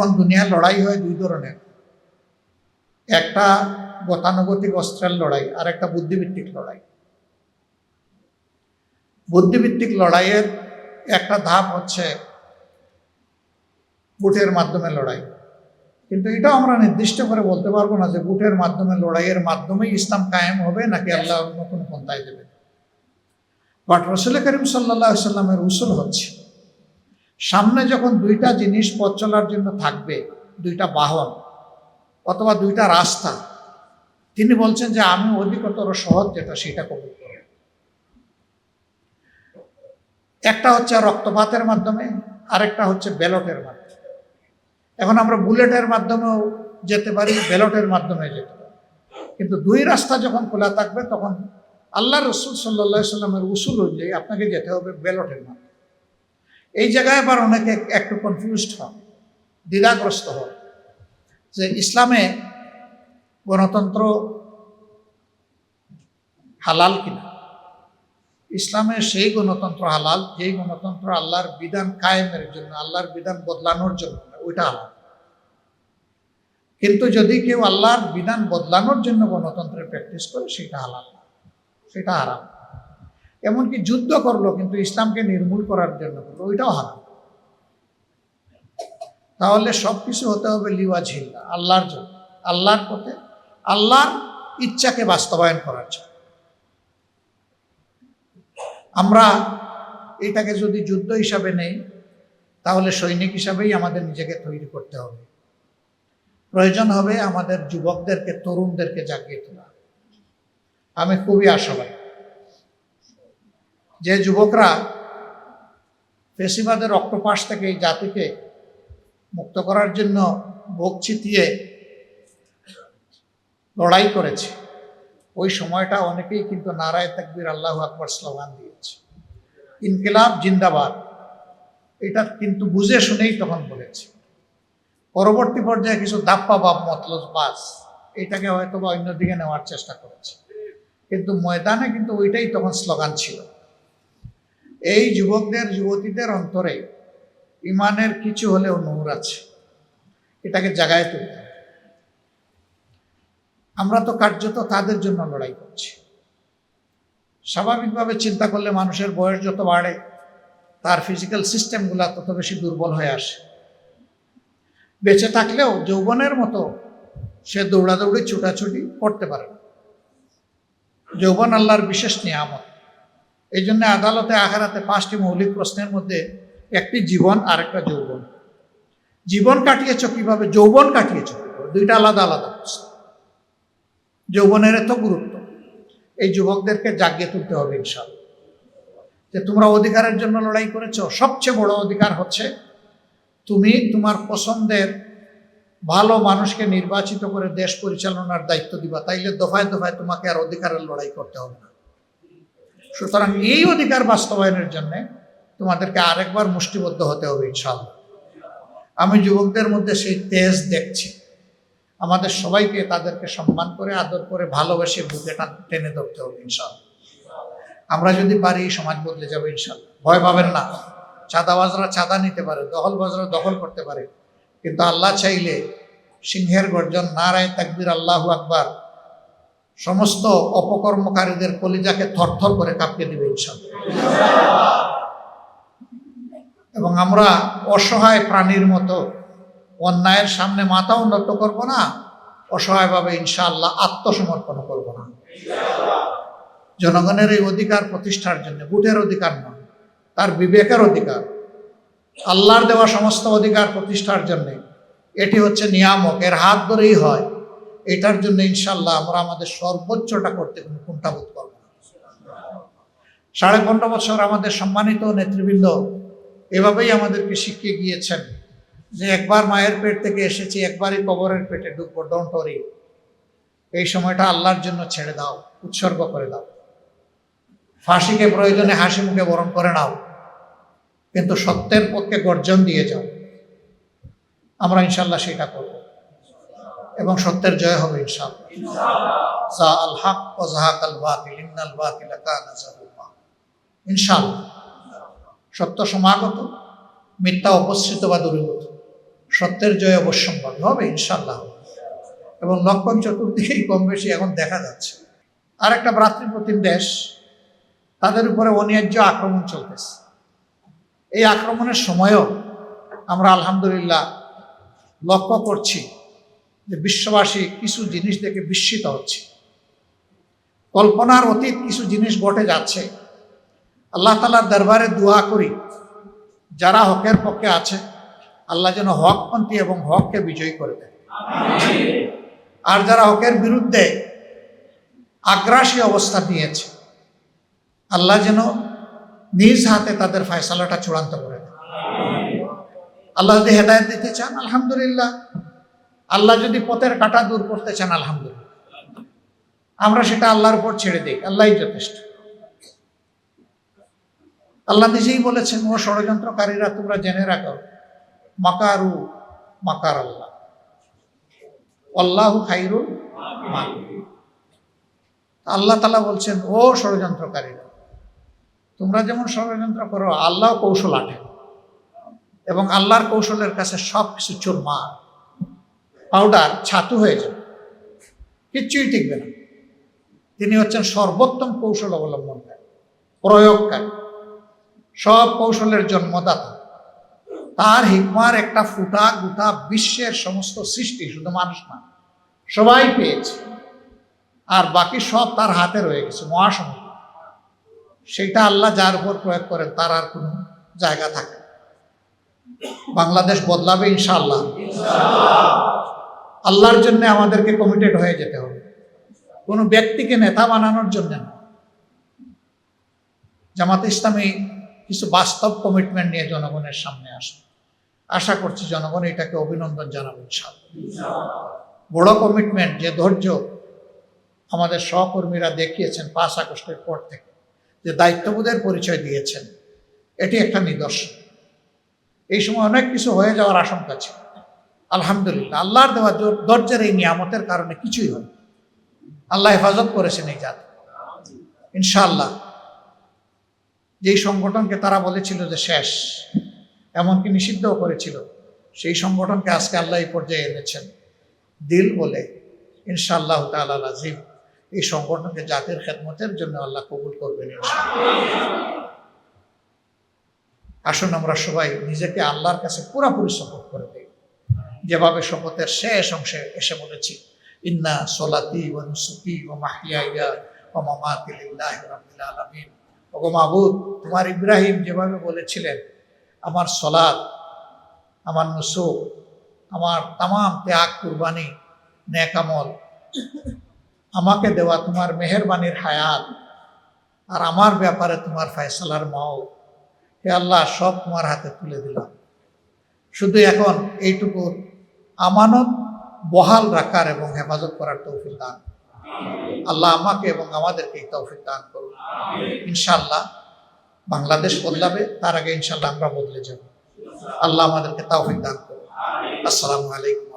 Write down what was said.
এখন দুনিয়ার লড়াই হয় দুই ধরনের। একটা গতানুগতিক অস্ত্রের লড়াই আর একটা বুদ্ধিভিত্তিক লড়াই। বুদ্ধিভিত্তিক লড়াইয়ের একটা ধাপ হচ্ছে বুটের মাধ্যমে লড়াই। কিন্তু এটা আমরা নির্দিষ্ট করে বলতে পারব না যে বুটের মাধ্যমে লড়াইয়ের মাধ্যমেই ইসলাম কায়েম হবে নাকি আল্লাহ অন্য কোনো পন্থায় দেবে বাট রসুল করিম সাল্লাহ সাল্লামের উসুল হচ্ছে সামনে যখন দুইটা জিনিস পথ চলার জন্য থাকবে, দুইটা বাহন অথবা দুইটা রাস্তা, তিনি বলছেন যে আমি অধিকতর সহজ যেটা সেটা কবুল করব। একটা হচ্ছে রক্তপাতের মাধ্যমে, আরেকটা হচ্ছে ব্যালটের মাধ্যমে। এখন আমরা বুলেটের মাধ্যমেও যেতে পারি, ব্যালটের মাধ্যমে যেতে পারি। কিন্তু দুই রাস্তা যখন খোলা থাকবে, তখন আল্লাহ রসুল সাল্লা সাল্লামের উসুল অনুযায়ী আপনাকে যেতে হবে ব্যালটের মাধ্যমে। এই জায়গায় আবার অনেকে একটু কনফিউজড হন দ্বিধাগ্রস্ত হন যে ইসলামে গণতন্ত্র হালাল কিনা? ইসলামে সেই গণতন্ত্র হালাল, যেই গণতন্ত্র আল্লাহর বিধান কায়েমের জন্য, আল্লাহর বিধান বদলানোর জন্য ওইটা হালাল। কিন্তু যদি কেউ আল্লাহর বিধান বদলানোর জন্য গণতন্ত্রের প্র্যাকটিস করে, সেটা হালাল সেটা হারাম। এমনকি যুদ্ধ করল, কিন্তু ইসলামকে নির্মূল করার জন্য করল ওইটাও হারাম তাহলে সব কিছু হতে হবে লিওয়া ঝিল্লা আল্লাহর জন্য, আল্লাহর পথে, আল্লাহর ইচ্ছাকে বাস্তবায়ন করার জন্য। আমরা এটাকে যদি যুদ্ধ হিসাবে নেই, তাহলে সৈনিক হিসাবেই আমাদের নিজেকে তৈরি করতে হবে। প্রয়োজন হবে আমাদের যুবকদেরকে, তরুণদেরকে জাগিয়ে তোলা। আমি খুবই আশাবাদী। যে যুবকরা ফেসিবাদের অক্টোপাস থেকে এই জাতিকে মুক্ত করার জন্য বুক চিতিয়ে লড়াই করেছে, ওই সময়টা অনেকেই কিন্তু নারায় তাকবির আল্লাহ আকবর স্লোগান দিয়েছে। ইনকিলাব জিন্দাবাদ, এটা কিন্তু বুঝে শুনেই তখন বলেছে। পরবর্তী পর্যায়ে কিছু দাপ্পা বাপ মতলব বাস, এটাকে হয়তো বা অন্যদিকে নেওয়ার চেষ্টা করেছে। কিন্তু ময়দানে কিন্তু ওইটাই তখন স্লোগান ছিল। এই যুবকদের, যুবতীদের অন্তরে ইমানের কিছু হলেও নূর আছে। এটাকে জাগায় তুলতে। আমরা তো কার্যত তাদের জন্য লড়াই করছি। স্বাভাবিকভাবে চিন্তা করলে মানুষের বয়স যত বাড়ে, তার ফিজিক্যাল সিস্টেমগুলো তত বেশি দুর্বল হয়ে আসে। বেঁচে থাকলেও যৌবনের মতো সে দৌড়াদৌড়ি, ছুটাছুটি করতে পারে যৌবন আল্লাহর বিশেষ নিয়ামত। এই জন্য আদালতে আখারাতে পাঁচটি মৌলিক প্রশ্নের মধ্যে একটি জীবন আর একটা যৌবন। জীবন কাটিয়েছ কীভাবে? যৌবন কাটিয়েছ? দুইটা আলাদা আলাদা প্রশ্ন। যৌবনের এত গুরুত্ব। এই যুবকদেরকে জাগিয়ে তুলতে হবে ইনশাল্লাহ যে তোমরা অধিকারের জন্য লড়াই করেছ, সবচেয়ে বড় অধিকার হচ্ছে তুমি তোমার পছন্দের ভালো মানুষকে নির্বাচিত করে দেশ পরিচালনার দায়িত্ব দিবা। তাইলে দফায় দফায় তোমাকে আর অধিকারের লড়াই করতে হবে না। সুতরাং এই অধিকার বাস্তবায়নের জন্য তোমাদেরকে আরেকবার মুষ্টিবদ্ধ হতে হবে ইনশাল্লাহ আমি যুবকদের মধ্যে সেই তেজ দেখছি। আমাদের সবাইকে তাদেরকে সম্মান করে, আদর করে, ভালোবেসে বুকে টেনে ধরতে হবে ইনশাল্লাহ আমরা যদি পারি, সমাজ বদলে যাবে ইনশাল্লাহ ভয় পাবেন না। চাঁদাবাজরা চাঁদা নিতে পারে, দখলবাজরা দখল করতে পারে। কিন্তু আল্লাহ চাইলে সিংহের গর্জন, নারায় তাকবির আল্লাহ আকবার সমস্ত অপকর্মকারীদের কলিজাকে থরথর করে কাঁপিয়ে দিবে ইনশাল্লাহ। এবং আমরা অসহায় প্রাণীর মতো অন্যায়ের সামনে মাথা উন্নত করব না, অসহায়ভাবে ইনশাআল্লাহ আত্মসমর্পণ করব না। জনগণের এই অধিকার প্রতিষ্ঠার জন্য বুটের অধিকার নয় তার বিবেকের অধিকার। আল্লাহর দেওয়া সমস্ত অধিকার প্রতিষ্ঠার জন্য, এটি হচ্ছে নিয়ামক, এর হাত ধরেই হয়। এটার জন্য ইনশাল্লাহ আমরা আমাদের সর্বোচ্চটা করতে কুণ্ঠাবোধ করব সাড়ে পনেরো বছর আমাদের সম্মানিত নেতৃবৃন্দ এভাবেই আমাদেরকে শিখিয়ে গিয়েছেন যে একবার মায়ের পেট থেকে এসেছি, একবারই কবরের পেটে ঢুকবো ডোন্ট ওরি এই সময়টা আল্লাহর জন্য ছেড়ে দাও, উৎসর্গ করে দাও। ফাঁসিকে প্রয়োজনে হাসি মুখে বরণ করে নাও, কিন্তু সত্যের পক্ষে গর্জন দিয়ে যাও। আমরা ইনশাল্লাহ সেটা করব। এবং সত্যের জয় হবে ইনশাল্লাহ ইনশাল্লাহ সত্য সমাগত, মিথ্যা অপসৃত বা দূরীভূত সত্যের জয় অবশ্যম্ভাবী হবে ইনশাল্লাহ এবং লক্ষণ চতুর্দিকেই কম বেশি এখন দেখা যাচ্ছে। আর একটা ভ্রাতৃপ্রতিম দেশ, তাদের উপরে অন্যায্য আক্রমণ চলতেছে। এই আক্রমণের সময়ও আমরা আলহামদুলিল্লাহ লক্ষ্য করছি যে বিশ্ববাসী কিছু জিনিস দেখে বিস্মিত হচ্ছে। কল্পনার অতীত কিছু জিনিস ঘটে যাচ্ছে। আল্লাহ তালার দরবারে দোয়া করি যারা হকের পক্ষে আছে আল্লাহ যেন হকপন্থী এবং হককে বিজয়ী করে দেয়। আর যারা হকের বিরুদ্ধে আগ্রাসী অবস্থা নিয়েছে আল্লাহ যেন নিজ হাতে তাদের ফয়সালাটা চূড়ান্ত করে দেয়। আল্লাহ যদি হেদায়ত দিতে চান আলহামদুলিল্লাহ। আল্লাহ যদি পথের কাটা দূর করতে চান, আলহামদুলিল্লাহ। আমরা সেটা আল্লাহর উপর ছেড়ে দিই, আল্লাহই যথেষ্ট। আল্লাহ নিজেই বলেছেন, ও ষড়যন্ত্রকারীরা, তোমরা জেনে রাখো, মাকারু মাকার আল্লাহ। আল্লাহ মাকিরিন। আল্লাহ তালা বলছেন, ও ষড়যন্ত্রকারীরা, তোমরা যেমন ষড়যন্ত্র করো আল্লাহ কৌশল আটে। এবং আল্লাহর কৌশলের কাছে সব কিছু চুরমার। পাউডার ছাতু হয়ে যাবে। কিচ্ছুই টিকবে না। তিনি হচ্ছেন সর্বোত্তম কৌশল অবলম্বনকারী, প্রয়োগকারী, সব কৌশলের জন্মদাতা। তার হিকমার একটা ফুটা গুটা বিশ্বের সমস্ত সৃষ্টি শুধু মানুষ না, সবাই পেয়েছে। আর বাকি সব তার হাতে রয়ে গেছে, মহাসমুদ্র। সেটা আল্লাহ যার উপর প্রয়োগ করেন, তার আর কোনো জায়গা থাকে। বাংলাদেশ বদলাবে ইনশাআল্লাহ। আল্লাহর জন্য আমাদেরকে কমিটেড হয়ে যেতে হবে। কোনো ব্যক্তিকে নেতা বানানোর জন্য না। জামাত ইসলামী কিছু বাস্তব কমিটমেন্ট নিয়ে জনগণের সামনে আসে আশা করছি জনগণ এটাকে অভিনন্দন জানাবে বড় কমিটমেন্ট যে ধৈর্য আমাদের সহকর্মীরা দেখিয়েছেন পাঁচ আগস্টের পর থেকে, যে দায়িত্ববোধের পরিচয় দিয়েছেন, এটি একটা নিদর্শন। এই সময় অনেক কিছু হয়ে যাওয়ার আশঙ্কা ছিল। আলহামদুলিল্লাহ, আল্লাহর দেওয়া জোর- ধৈর্যের এই নিয়ামতের কারণে কিছুই হয় আল্লাহ হেফাজত করেছেন এই জাতি। ইনশাআল্লাহ। যেই সংগঠনকে তারা বলেছিল যে শেষ, এমনকি নিষিদ্ধও করেছিল, সেই সংগঠনকে আজকে আল্লাহ এই পর্যায়ে এনেছেন। দিল বলে, ইনশাআল্লাহ তাআলা আজিম এই সংগঠনকে জাতির খেদমতের জন্য আল্লাহ কবুল করবেন আসুন আমরা সবাই নিজেকে আল্লাহর কাছে পুরাপুরি শপথ করে যেভাবে শপথের শেষ অংশে এসে বলেছি, ইন্না সলাতি ওয়া নুসুকি ওয়া মাহইয়ায়া ওয়া মামাতি লিল্লাহি রাব্বিল আলামিন। ওগো মাবুদ, তোমার ইব্রাহিম যেভাবে বলেছিলেন, আমার সলাদ আমার নুসুক, আমার তাম ত্যাগ, কুরবানি নেকামল আমাকে দেওয়া তোমার মেহেরবানির হায়াত আর আমার ব্যাপারে তোমার ফয়সালার মাও হে আল্লাহ, সব তোমার হাতে তুলে দিলাম। শুধু এখন এইটুকু আমানত বহাল রাখার এবং হেফাজত করার তৌফিক দান আল্লাহ আমাকে এবং আমাদেরকে এই তৌফিক দান করুন। ইনশাল্লাহ বাংলাদেশ বদলাবে, তার আগে ইনশাল্লাহ আমরা বদলে যাব। আল্লাহ আমাদেরকে তৌফিক দান করুন। আসসালামু আলাইকুম।